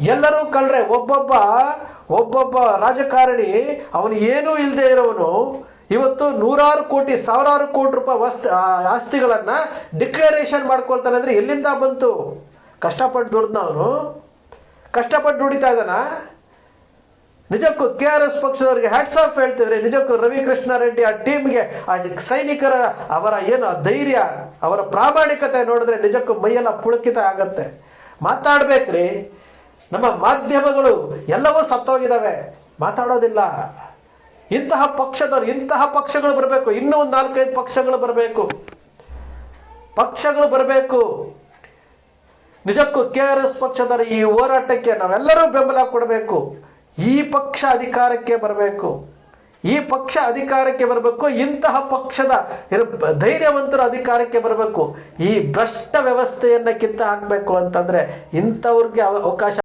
ಎಲ್ಲರೂ ಕಳ್ರೆ, ಒಬ್ಬೊಬ್ಬ ಒಬ್ಬೊಬ್ಬ ರಾಜಕಾರಣಿ, ಅವನು ಏನೂ ಇಲ್ಲದೆ ಇರೋವನು ಇವತ್ತು ನೂರಾರು ಕೋಟಿ, ಸಾವಿರಾರು ಕೋಟಿ ರೂಪಾಯಿ ವಸ್ತು ಆಸ್ತಿಗಳನ್ನ ಡಿಕ್ಲರೇಷನ್ ಮಾಡ್ಕೊಳ್ತಾನೆ ಅಂದ್ರೆ ಎಲ್ಲಿಂದ ಬಂತು? ಕಷ್ಟಪಟ್ಟು ದುಡ್ದನ ಅವನು. ಕಷ್ಟಪಟ್ಟು ದುಡಿತಾ ಇದ್ದಾನ. ನಿಜಕ್ಕೂ ಕೆ ಆರ್ ಎಸ್ ಪಕ್ಷದವರಿಗೆ ಹ್ಯಾಟ್ಸ್ ಆಫ್ ಹೇಳ್ತಿದ್ರೆ, ನಿಜಕ್ಕೂ ರವಿ ಕೃಷ್ಣಾರೆಡ್ಡಿ ಆ ಟೀಮ್ಗೆ, ಆ ಸೈನಿಕರ ಅವರ ಏನು ಧೈರ್ಯ, ಅವರ ಪ್ರಾಮಾಣಿಕತೆ ನೋಡಿದ್ರೆ ನಿಜಕ್ಕೂ ಮೈಯೆಲ್ಲ ಪುಳಕಿತ ಆಗತ್ತೆ. ಮಾತಾಡ್ಬೇಕ್ರಿ. ನಮ್ಮ ಮಾಧ್ಯಮಗಳು ಎಲ್ಲವೂ ಸತ್ತೋಗಿದ್ದಾವೆ. ಮಾತಾಡೋದಿಲ್ಲ. ಇಂತಹ ಪಕ್ಷದವರು, ಇಂತಹ ಪಕ್ಷಗಳು ಬರಬೇಕು. ಇನ್ನೂ ಒಂದು ನಾಲ್ಕೈದು ಪಕ್ಷಗಳು ಬರಬೇಕು. ಪಕ್ಷಗಳು ಬರಬೇಕು. ನಿಜಕ್ಕೂ ಕೆ ಆರ್ ಎಸ್ ಪಕ್ಷದವರ ಈ ಹೋರಾಟಕ್ಕೆ ನಾವೆಲ್ಲರೂ ಬೆಂಬಲ ಕೊಡಬೇಕು. ಈ ಪಕ್ಷ ಅಧಿಕಾರಕ್ಕೆ ಬರಬೇಕು. ಈ ಪಕ್ಷ ಅಧಿಕಾರಕ್ಕೆ ಬರಬೇಕು. ಇಂತಹ ಪಕ್ಷದ ಧೈರ್ಯವಂತರು ಅಧಿಕಾರಕ್ಕೆ ಬರಬೇಕು. ಈ ಭ್ರಷ್ಟ ವ್ಯವಸ್ಥೆಯನ್ನ ಕಿತ್ತ ಹಾಕಬೇಕು ಅಂತಂದ್ರೆ ಇಂಥವ್ರಿಗೆ ಅವ- ಅವಕಾಶ